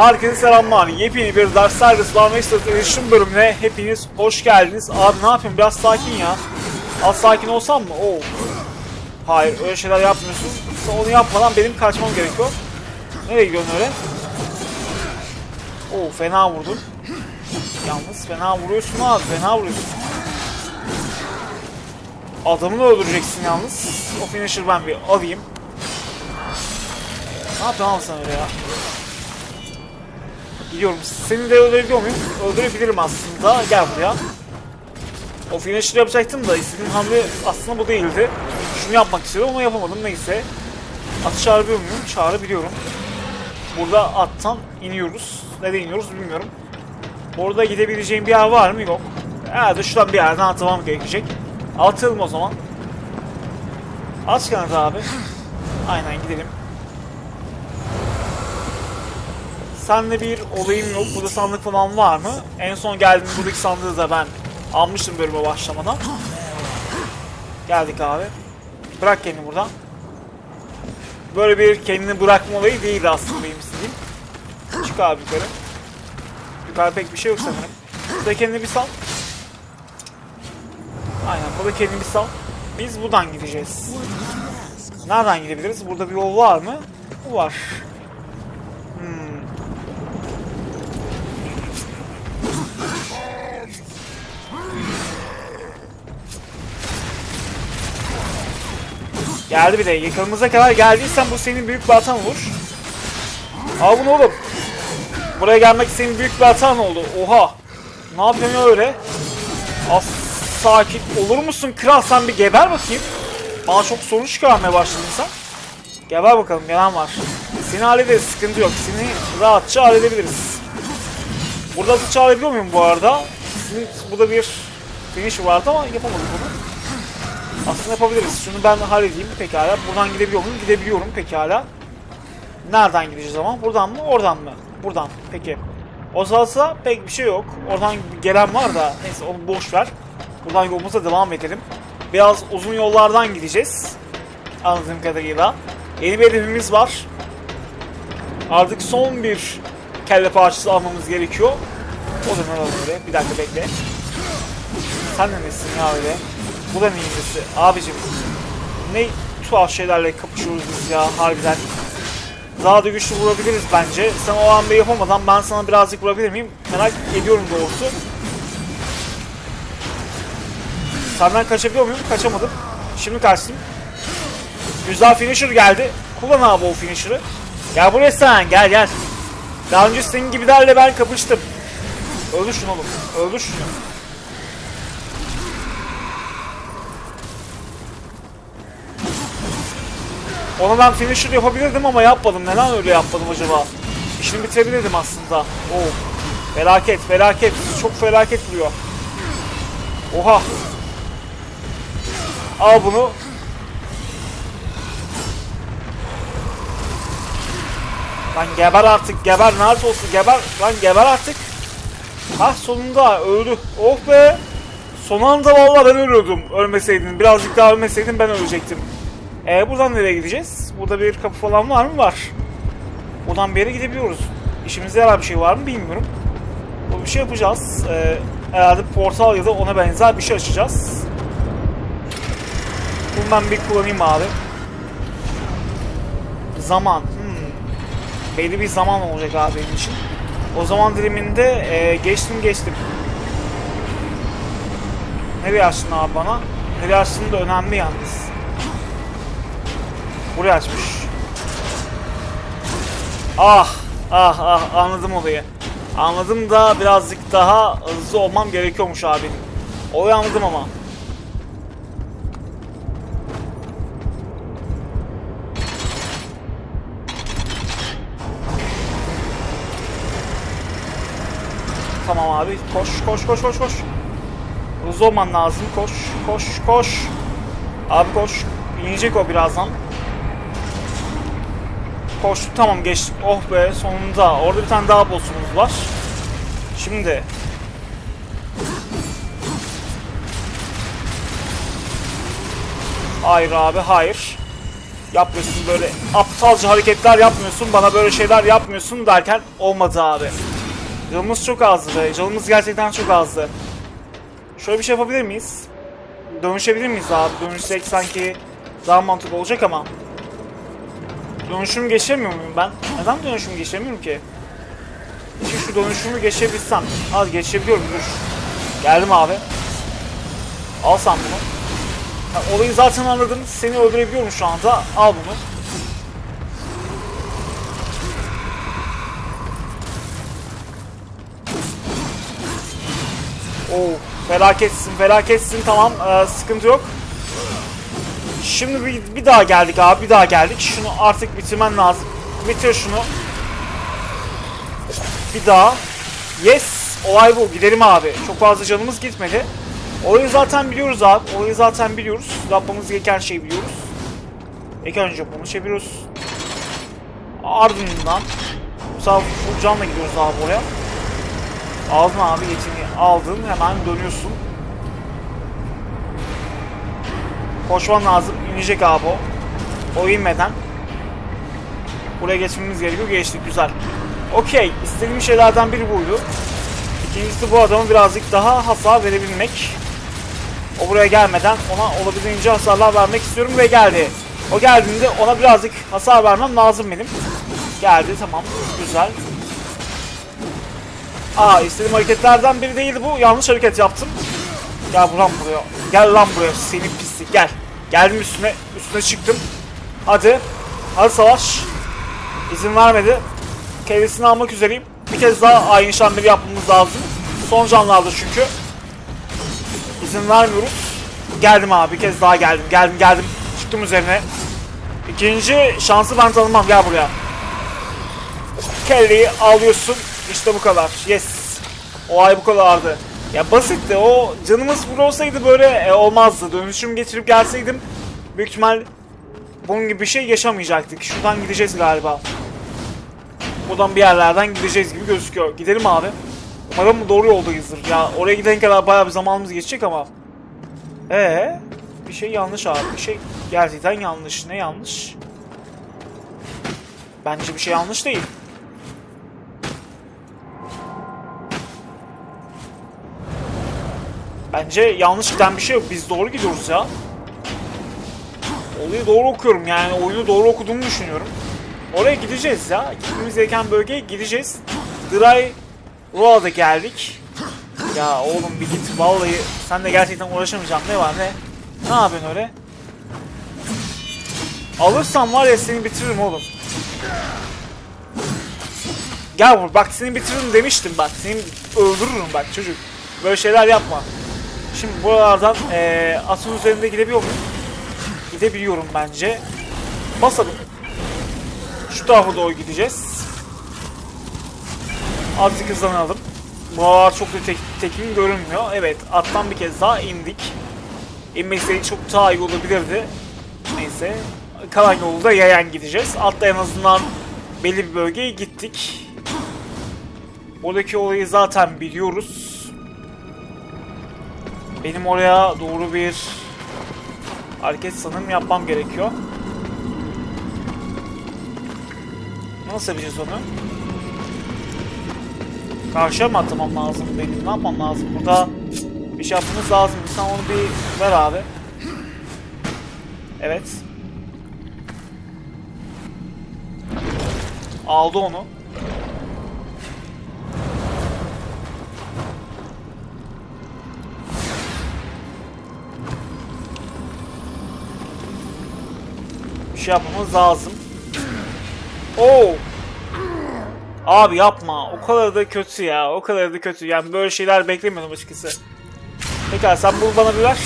Herkese selamlar. Yepyeni bir Darksiders War Mastered Edition bölümüne hepiniz hoş geldiniz. Abi ne yapayım biraz sakin ya. Az sakin olsam mı? Oo. Hayır öyle şeyler yapmıyorsun. Onu yapmadan benim kaçmam gerekiyor. Nereye gidiyorsun öyle? Oo fena vurdun. Yalnız fena vuruyorsun abi fena vuruyorsun. Adamını öldüreceksin yalnız. O finisher ben bir alayım. Ne yapıyorsun abi sen öyle ya? Gidiyorum. Seni de öldürebiliyor muyum? Öldürebilirim aslında. Gel buraya. O finisher yapacaktım da istediğim hamle aslında bu değildi. Şunu yapmak istiyordum ama yapamadım. Neyse. Atı çağırabiliyor muyum? Çağırabiliyorum. Burada attan iniyoruz. Nereye iniyoruz bilmiyorum. Orada gidebileceğim bir yer var mı? Yok. Herhalde şuradan bir yerden atlamam gerekecek. Atalım o zaman. Aç kanadı abi. Aynen gidelim. Seninle bir olayım yok. Burada sandık falan var mı? En son geldiğim buradaki sandığı da ben almıştım bölüme başlamadan. Geldik abi. Bırak kendini buradan. Böyle bir kendini bırakma olayı değildi aslında benim istediğim. Çık abi yukarı. Yukarı pek bir şey yok sanırım. Burada kendini bir sal. Aynen burada kendini bir sal. Biz buradan gideceğiz. Nereden gidebiliriz? Burada bir yol var mı? Var. Geldi bir de. Yakınımıza kadar geldiysen bu senin büyük bir hatan olur. Al bunu oğlum. Buraya gelmek senin büyük bir hatan oldu. Oha. Ne yapıyorsun ya öyle? Az sakin olur musun kral sen bir geber bakayım. Bana çok sorun çıkarmaya başladın sen. Geber bakalım gelen var. Seni hallederiz sıkıntı yok. Seni rahatça halledebiliriz. Burada atı çağırabiliyor muyum bu arada? Sizin, burada bir finish vardı ama yapamadık bunu. Aslında yapabiliriz. Şunu ben halledeyim pekala. Buradan gidebiliyor muyum? Gidebiliyorum pekala. Nereden gideceğiz ama? Buradan mı? Oradan mı? Buradan. Peki. O pek bir şey yok. Oradan gelen var da neyse onu boş ver. Buradan yolumuza devam edelim. Biraz uzun yollardan gideceğiz. Anladığım kadarıyla. Yeni bir hedefimiz var. Artık son bir kelle parçası almamız gerekiyor. O ne öyle? Bir dakika bekle. Sen de nesin ya öyle? Bu da nesi? Abicim ne tuhaf şeylerle kapışıyoruz biz ya harbiden. Daha da güçlü vurabiliriz bence. Sen o hamleyi yapamadan ben sana birazcık vurabilir miyim? Merak ediyorum doğrusu. Senden kaçabiliyor muyum? Kaçamadım. Şimdi kaçtım. Güzel finisher geldi. Kullan abi o finisher'ı. Gel buraya sen gel gel. Daha önce senin gibilerle ben kapıştım. Öldür şunu oğlum. Öldür şunu. Ona ben finisher yapabilirdim ama yapmadım. Neden öyle yapmadım acaba? İşini bitirebilirdim aslında. Oo. Felaket, felaket. Çok felaket vuruyor. Oha. Al bunu. Lan geber artık, geber. Nerede olsun geber. Lan geber artık. Hah sonunda öldü. Oh be. Son anda vallahi ben ölüyordum. Ölmeseydin. Birazcık daha ölmeseydin ben ölecektim. Ee, buradan nereye gideceğiz? Burada bir kapı falan var mı? Var. Buradan bir yere gidebiliyoruz. İşimize yarar bir şey var mı bilmiyorum. Bir şey yapacağız. Ee, herhalde portal ya da ona benzer bir şey açacağız. Bunu ben bir kullanayım abi. Zaman. Hmm. Belli bir zaman olacak abi benim için. O zaman diliminde e, geçtim geçtim. Nereye açtın abi bana? Nereye açtığın da önemli yalnız. Buraya açmış. Ah, ah, ah anladım olayı. Anladım da birazcık daha hızlı olmam gerekiyormuş abi. Olayı anladım ama. Tamam abi koş koş koş koş koş. Hızlı olman lazım koş koş koş. Abi koş. İnecek o birazdan. Koştuk tamam geçtik. Oh be sonunda. Orada bir tane daha boss'umuz var. Şimdi. Hayır abi hayır. yapmıyorsun böyle aptalca hareketler yapmıyorsun bana böyle şeyler yapmıyorsun derken olmadı abi. Canımız çok azdı. Canımız gerçekten çok azdı. Şöyle bir şey yapabilir miyiz? Dönüşebilir miyiz abi? Dönüşsek sanki daha mantıklı olacak ama. Dönüşüm geçemiyor muyum ben? Neden dönüşüm geçemiyorum ki? Şimdi şu dönüşümü geçebilsem. Az geçebiliyorum dur. Geldim abi. Al sen bunu. Ha, olayı zaten anladım. Seni öldürebiliyorum şu anda. Al bunu. Oo, felaketsin, felaketsin. Tamam, ee, sıkıntı yok. Şimdi bir, bir daha geldik abi, bir daha geldik. Şunu artık bitirmen lazım. Bitir şunu. Bir daha. Yes, olay bu. Gidelim abi. Çok fazla canımız gitmedi. Olayı zaten biliyoruz abi. Olayı zaten biliyoruz. Yapmamız gereken şeyi biliyoruz. İlk önce bunu çeviriyoruz. Ardından bu sefer full canla gidiyoruz abi oraya. Aldın abi yetini aldın hemen dönüyorsun. Koşman lazım. İnecek abi o. O inmeden. Buraya geçmemiz gerekiyor. Geçtik güzel. Okey. İstediğim şeylerden biri buydu. İkincisi bu adamı birazcık daha hasar verebilmek. O buraya gelmeden ona olabildiğince hasarlar vermek istiyorum ve geldi. O geldiğinde ona birazcık hasar vermem lazım benim. Geldi tamam. Güzel. Aa istediğim hareketlerden biri değildi bu. Yanlış hareket yaptım. Gel lan buraya. Gel lan buraya seni pislik gel. Geldim üstüne. Üstüne çıktım. Hadi. Hadi savaş. İzin vermedi. Kendisini almak üzereyim. Bir kez daha aynı işlemleri yapmamız lazım. Son canlardı çünkü. İzin vermiyoruz. Geldim abi. Bir kez daha geldim. Geldim geldim. Çıktım üzerine. İkinci şansı ben tanımam. Gel buraya. Kelleyi alıyorsun. İşte bu kadar. Yes. O ay bu kadardı. Ya basitti. O canımız full olsaydı böyle e, olmazdı. Dönüşüm getirip gelseydim büyük ihtimal bunun gibi bir şey yaşamayacaktık. Şuradan gideceğiz galiba. Buradan bir yerlerden gideceğiz gibi gözüküyor. Gidelim abi. Umarım doğru yoldayızdır. Ya oraya giden kadar bayağı bir zamanımız geçecek ama. Ee, bir şey yanlış abi. Bir şey gerçekten yanlış. Ne yanlış? Bence bir şey yanlış değil. Bence yanlış giden bir şey yok. Biz doğru gidiyoruz ya. Olayı doğru okuyorum yani oyunu doğru okuduğumu düşünüyorum. Oraya gideceğiz ya. Gitmemiz gereken bölgeye gideceğiz. Dry Roa'da geldik. Ya oğlum bir git vallahi sen de gerçekten uğraşamayacağım ne var ne? Ne yapıyorsun öyle? Alırsam var ya seni bitiririm oğlum. Gel bak seni bitiririm demiştim bak seni öldürürüm bak çocuk. Böyle şeyler yapma. Şimdi buralardan eee atın üzerinde gidebiliyor muyum? Gidebiliyorum bence. Basalım. Şu tarafa doğru gideceğiz. Azıcık hızlanalım. Buralar çok da tek, tekin görünmüyor. Evet attan bir kez daha indik. İnmeseydik çok daha iyi olabilirdi. Neyse. Kalan yolu da yayan gideceğiz. Atta en azından belli bir bölgeye gittik. Buradaki olayı zaten biliyoruz. Benim oraya doğru bir hareket sanırım yapmam gerekiyor. Nasıl yapacağız onu? Karşıya mı atlamam lazım benim? Ne yapmam lazım? Burada bir şey yapmamız lazım. Sen onu bir ver abi. Evet. Aldı onu. Şey yapmamız lazım. Oo. Abi yapma. O kadar da kötü ya. O kadar da kötü. Yani böyle şeyler beklemiyordum açıkçası. Pekala sen bunu bana bir ver.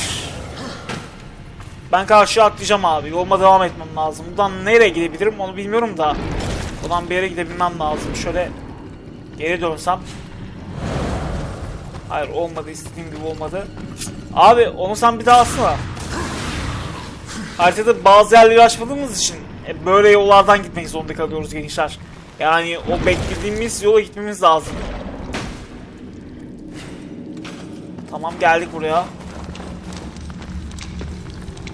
Ben karşıya atlayacağım abi. Yoluma devam etmem lazım. Buradan nereye gidebilirim onu bilmiyorum da. Buradan bir yere gidebilmem lazım. Şöyle geri dönsem. Hayır olmadı. istediğim gibi olmadı. Abi onu sen bir daha alsana. Haritada bazı yerleri açmadığımız için e, böyle yollardan gitmek zorunda kalıyoruz gençler. Yani o beklediğimiz yola gitmemiz lazım. Tamam geldik buraya.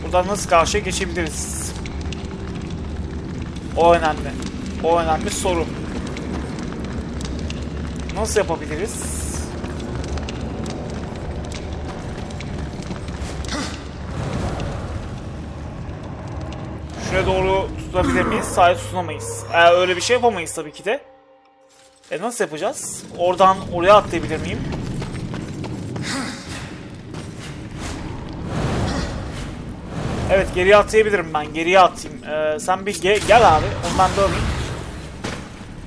Buradan nasıl karşıya geçebiliriz? O önemli. O önemli soru. Nasıl yapabiliriz? Şuraya doğru tutabilir miyiz? Sağa tutunamayız. Ee, öyle bir şey yapamayız tabii ki de. E nasıl yapacağız? Oradan oraya atlayabilir miyim? Evet geriye atlayabilirim ben. Geriye atayım. Ee, sen bir ge- gel abi. Ondan da alayım.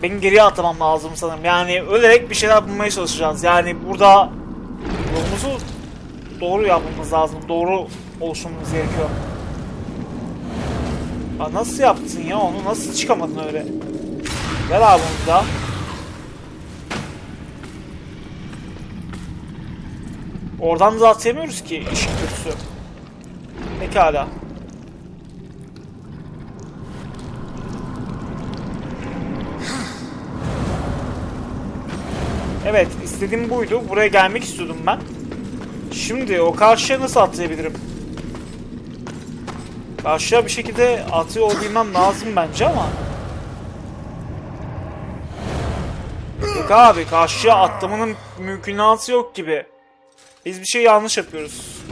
Benim geriye atlamam lazım sanırım. Yani ölerek bir şeyler bulmaya çalışacağız. Yani burada yolumuzu doğru yapmamız lazım. Doğru oluşturmamız gerekiyor. Aa, nasıl yaptın ya onu? Nasıl çıkamadın öyle? Gel abi onu da. Oradan da atlayamıyoruz ki işin kötüsü. Pekala. Evet, istediğim buydu. Buraya gelmek istiyordum ben. Şimdi o karşıya nasıl atlayabilirim? Karşıya bir şekilde atıyor olabilmem lazım bence ama. Yok abi, karşıya atlamanın mümkünatı yok gibi. Biz bir şey yanlış yapıyoruz.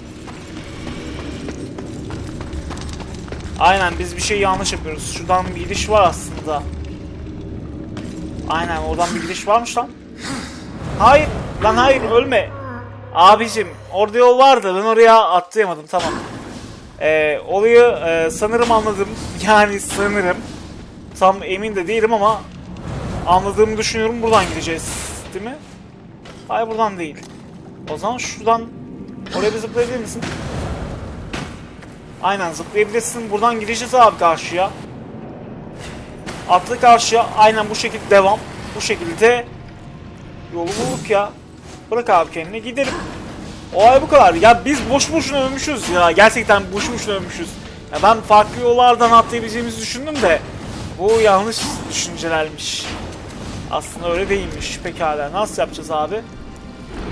Aynen biz bir şey yanlış yapıyoruz. Şuradan bir gidiş var aslında. Aynen oradan bir gidiş varmış lan. Hayır lan hayır ölme. Abicim orada yol vardı ben oraya atlayamadım tamam. Ee, olayı e, sanırım anladım. Yani sanırım. Tam emin de değilim ama anladığımı düşünüyorum buradan gideceğiz. Değil mi? Hayır buradan değil. O zaman şuradan oraya bir zıplayabilir misin? Aynen zıplayabilirsin. Buradan gideceğiz abi karşıya. Atla karşıya. Aynen bu şekilde devam. Bu şekilde yolu bulduk ya. Bırak abi kendini gidelim. Olay bu kadar. Ya biz boş boşuna ölmüşüz ya. Gerçekten boş boşuna ölmüşüz. Ya ben farklı yollardan atlayabileceğimizi düşündüm de bu yanlış düşüncelermiş. Aslında öyle değilmiş. Pekala. Nasıl yapacağız abi?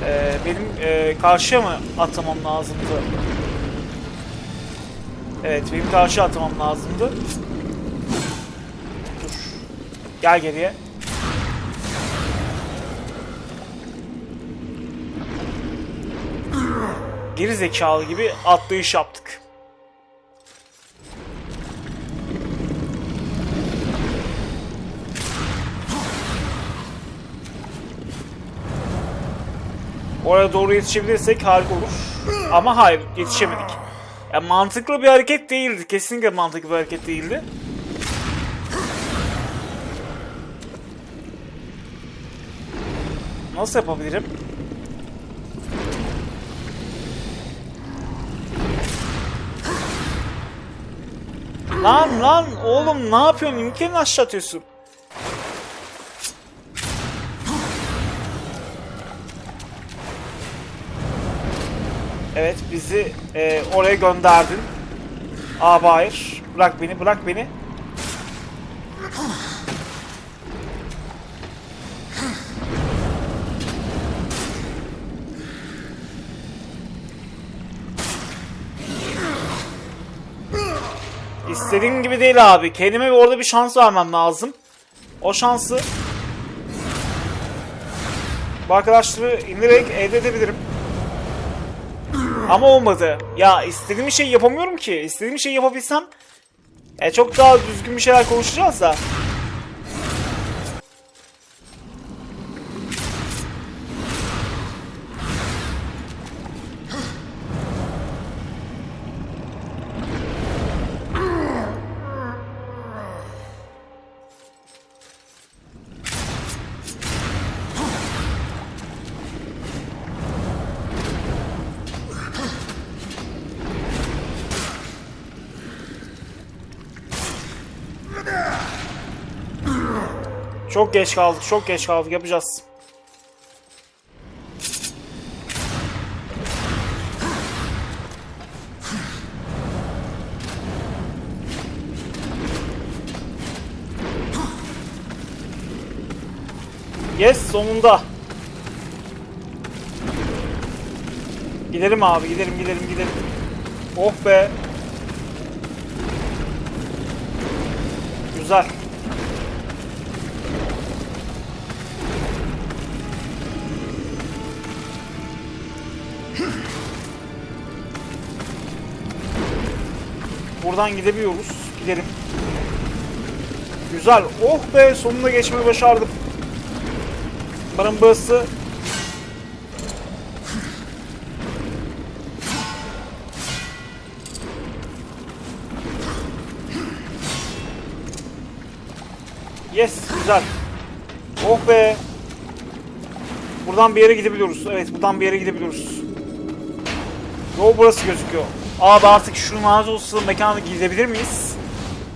Ee, benim e, karşıya mı atlamam lazımdı? Evet, benim karşıya atlamam lazımdı. Dur. Gel geriye. Geri zekalı gibi atlayış yaptık. Oraya doğru yetişebilirsek harika olur. Ama hayır yetişemedik. Ya mantıklı bir hareket değildi. Kesinlikle mantıklı bir hareket değildi. Nasıl yapabilirim? Lan lan oğlum ne yapıyorsun? İmkanı aşağı atıyorsun. Evet bizi e, oraya gönderdin. Abi hayır. Bırak beni bırak beni. İstediğim gibi değil abi. Kendime orada bir şans vermem lazım. O şansı bu arkadaşları indirerek elde edebilirim. Ama olmadı. Ya istediğim şey yapamıyorum ki. İstediğim şey yapabilsem e, çok daha düzgün bir şeyler konuşacağız da. Çok geç kaldık, çok geç kaldık. Yapacağız. Yes, sonunda. Gidelim abi, gidelim, gidelim, gidelim. Oh be. Güzel. Buradan gidebiliyoruz. Gidelim. Güzel. Oh be sonunda geçmeyi başardım. Barın burası Yes, güzel. Oh be. Buradan bir yere gidebiliyoruz. Evet, buradan bir yere gidebiliyoruz. Yol burası gözüküyor. Abi artık şu Nazos'un mekana gidebilir miyiz?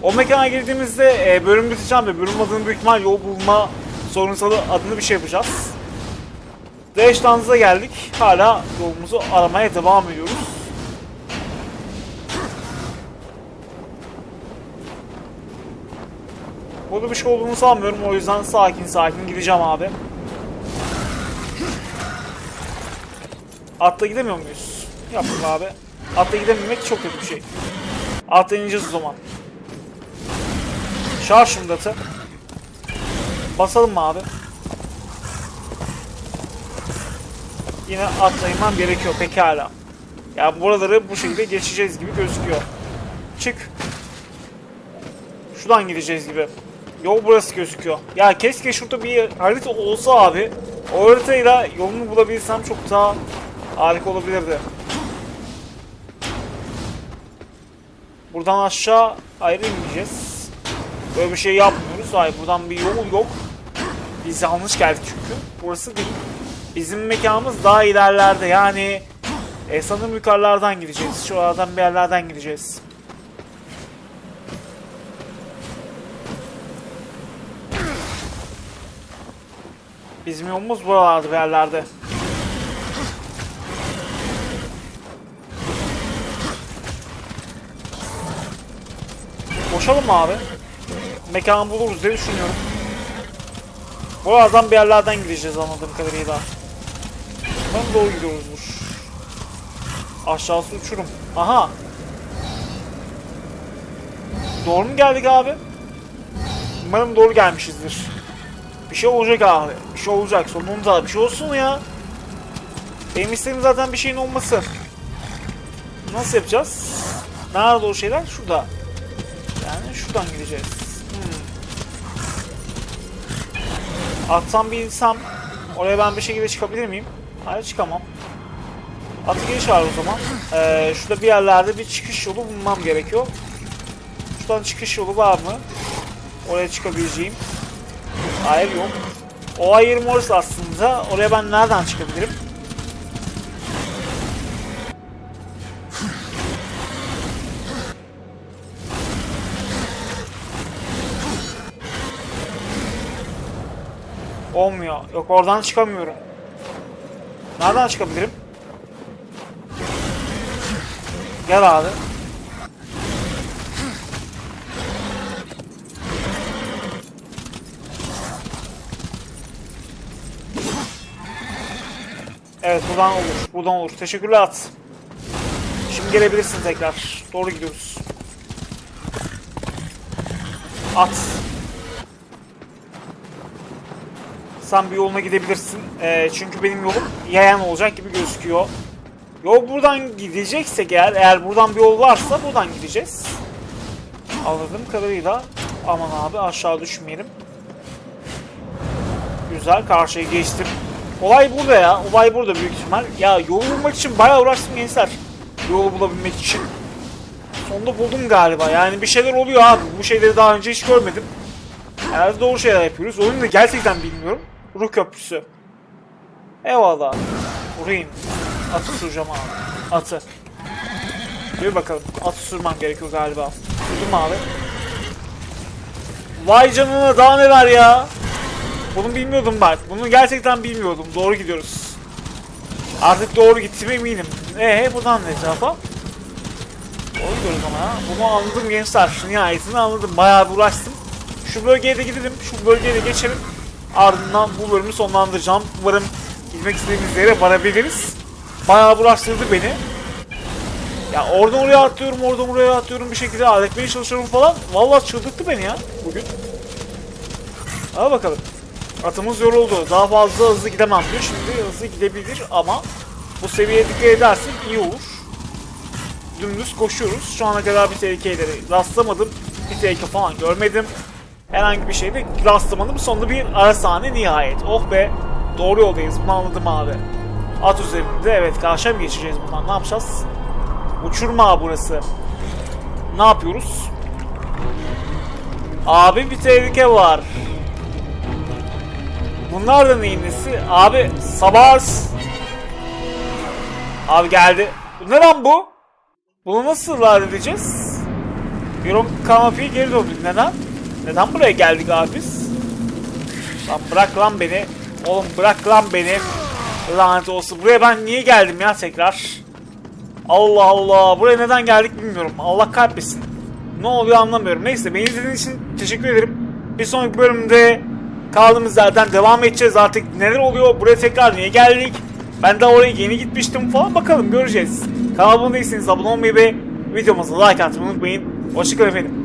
O mekana girdiğimizde e, bölüm biteceğim ve bölüm adını büyük ihtimal yol bulma sorunsalı adını bir şey yapacağız. Deştanz'a geldik. Hala yolumuzu aramaya devam ediyoruz. Burada bir şey olduğunu sanmıyorum. O yüzden sakin sakin gideceğim abi. Atla gidemiyor muyuz? Yaptık abi. Atla gidememek çok kötü bir şey. Atla ineceğiz o zaman. Şarj şimdi atı. Basalım mı abi? Yine atlayman gerekiyor pekala. Ya buraları bu şekilde geçeceğiz gibi gözüküyor. Çık. Şuradan gideceğiz gibi. Yol burası gözüküyor. Ya keşke şurada bir harita olsa abi. O haritayla yolunu bulabilsem çok daha harika olabilirdi. Buradan aşağı ayrı inmeyeceğiz. Böyle bir şey yapmıyoruz. Hayır buradan bir yol yok. Biz yanlış geldik çünkü. Burası değil. Bizim mekanımız daha ilerlerde yani e, sanırım yukarılardan gideceğiz. Şuralardan bir yerlerden gideceğiz. Bizim yolumuz buralarda bir yerlerde. Boşalım mı abi? Mekanı buluruz diye düşünüyorum. Buralardan bir yerlerden gideceğiz anladığım kadarıyla. Ben doğru gidiyoruzdur. Aşağısı uçurum. Aha. Doğru mu geldik abi? Umarım doğru gelmişizdir. Bir şey olacak abi. Bir şey olacak. Sonunda bir şey olsun ya. Benim isteğim zaten bir şeyin olması. Nasıl yapacağız? Nerede o şeyler? Şurada. Yani şuradan gideceğiz. Hmm. Atsam bir insam. Oraya ben bir şekilde çıkabilir miyim? Hayır çıkamam. Atı geri çağır o zaman. Ee, şurada bir yerlerde bir çıkış yolu bulmam gerekiyor. Şuradan çıkış yolu var mı? Oraya çıkabileceğim. Hayır yok. O ayırım orası aslında. Oraya ben nereden çıkabilirim? Olmuyor. Yok oradan çıkamıyorum. Nereden çıkabilirim? Gel abi. Evet buradan olur. Buradan olur. Teşekkürler at. Şimdi gelebilirsin tekrar. Doğru gidiyoruz. At. Sen bir yoluna gidebilirsin. Ee, çünkü benim yolum yayan olacak gibi gözüküyor. Yol buradan gideceksek eğer, eğer buradan bir yol varsa buradan gideceğiz. Anladığım kadarıyla aman abi aşağı düşmeyelim. Güzel karşıya geçtim. Olay burada ya. Olay burada büyük ihtimal. Ya yolu bulmak için bayağı uğraştım gençler. Yolu bulabilmek için. Sonunda buldum galiba. Yani bir şeyler oluyor abi. Bu şeyleri daha önce hiç görmedim. Herhalde doğru şeyler yapıyoruz. Oyunu da gerçekten bilmiyorum. Ruh köprüsü. Eyvallah. Vurayım. Atı süreceğim abi. Atı. Bir bakalım. Atı sürmem gerekiyor galiba. Sürdüm abi. Vay canına daha neler ya. Bunu bilmiyordum bak. Bunu gerçekten bilmiyordum. Doğru gidiyoruz. Artık doğru gittiğime eminim. Eee buradan ne tarafa? Doğru gidiyoruz ama ya. Bunu anladım gençler. Nihayetini anladım. Bayağı uğraştım. Şu bölgeye de gidelim. Şu bölgeye de geçelim. Ardından bu bölümü sonlandıracağım. Umarım gitmek istediğimiz yere varabiliriz. Bayağı uğraştırdı beni. Ya oradan oraya atlıyorum, oradan oraya atlıyorum bir şekilde halletmeye çalışıyorum falan. Vallahi çıldırttı beni ya bugün. Al bakalım. Atımız yoruldu. Daha fazla hızlı gidemem diyor. Şimdi hızlı gidebilir ama bu seviyeye dikkat edersek iyi olur. Dümdüz koşuyoruz. Şu ana kadar bir tehlikeleri rastlamadım. Bir tehlike falan görmedim. Herhangi bir şeyde rastlamadım. Sonunda bir ara sahne nihayet. Oh be. Doğru yoldayız. Bunu anladım abi. At üzerinde. Evet karşıya mı geçeceğiz bundan? Ne yapacağız? Uçurma burası. Ne yapıyoruz? Abi bir tehlike var. Bunlar da neyin nesi? Abi Sabars. Abi geldi. Ne lan bu? Bunu nasıl halledeceğiz? Euro Kamafi'ye geri döndük. Neden? Neden buraya geldik abi biz? Lan bırak lan beni. Oğlum bırak lan beni. Lanet olsun. Buraya ben niye geldim ya tekrar? Allah Allah. Buraya neden geldik bilmiyorum. Allah kahretsin. Ne oluyor anlamıyorum. Neyse beni izlediğiniz için teşekkür ederim. Bir sonraki bölümde kaldığımız yerden devam edeceğiz. Artık neler oluyor? Buraya tekrar niye geldik? Ben de oraya yeni gitmiştim falan. Bakalım göreceğiz. Kanalıma değilseniz abone olmayı ve videomuza like atmayı unutmayın. Hoşçakalın efendim.